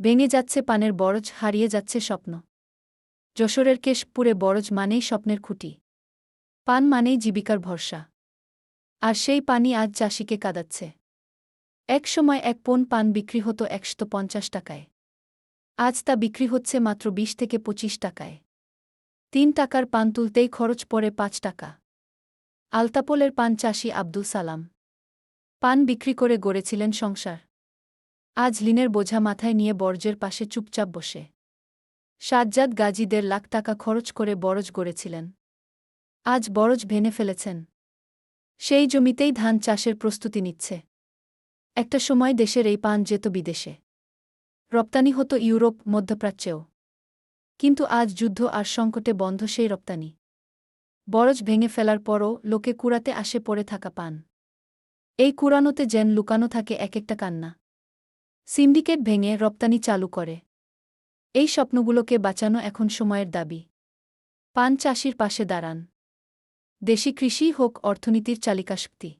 ভেঙে যাচ্ছে পানের বরজ, হারিয়ে যাচ্ছে স্বপ্ন। যশোরের কেশপুরে বরজ মানেই স্বপ্নের খুঁটি। পান মানেই জীবিকার ভরসা। আর সেই পানি আজ চাষিকে কাঁদাচ্ছে। এক সময় এক পন পান বিক্রি হতো একশত পঞ্চাশ টাকায়। আজ তা বিক্রি হচ্ছে মাত্র বিশ থেকে পঁচিশ টাকায়। তিন টাকার পান তুলতেই খরচ পড়ে পাঁচ টাকা। আলতাপোলের পান চাষি আব্দুল সালাম। পান বিক্রি করে গড়েছিলেন সংসার। আজ লিনের বোঝা মাথায় নিয়ে বর্জ্যের পাশে চুপচাপ বসে। সাজ্জাদ গাজী দেড় লাখ টাকা খরচ করে বরজ গড়েছিলেন। আজ বরজ ভেনে ফেলেছেন। সেই জমিতেই ধান চাষের প্রস্তুতি নিচ্ছে। একটা সময় দেশের এই পান যেত বিদেশে। রপ্তানি হতো ইউরোপ, মধ্যপ্রাচ্যেও। কিন্তু আজ যুদ্ধ আর সংকটে বন্ধ সেই রপ্তানি। বরজ ভেঙে ফেলার পরও লোকে কুড়াতে আসে পড়ে থাকা পান। এই কুড়ানোতে যেন লুকানো থাকে এক একটা কান্না। সিন্ডিকেট ভেঙে রপ্তানি চালু করে। এই স্বপ্নগুলোকে বাঁচানো এখন সময়ের দাবি। পান চাষির পাশে দাঁড়ান। দেশি কৃষি হোক অর্থনীতির চালিকাশক্তি।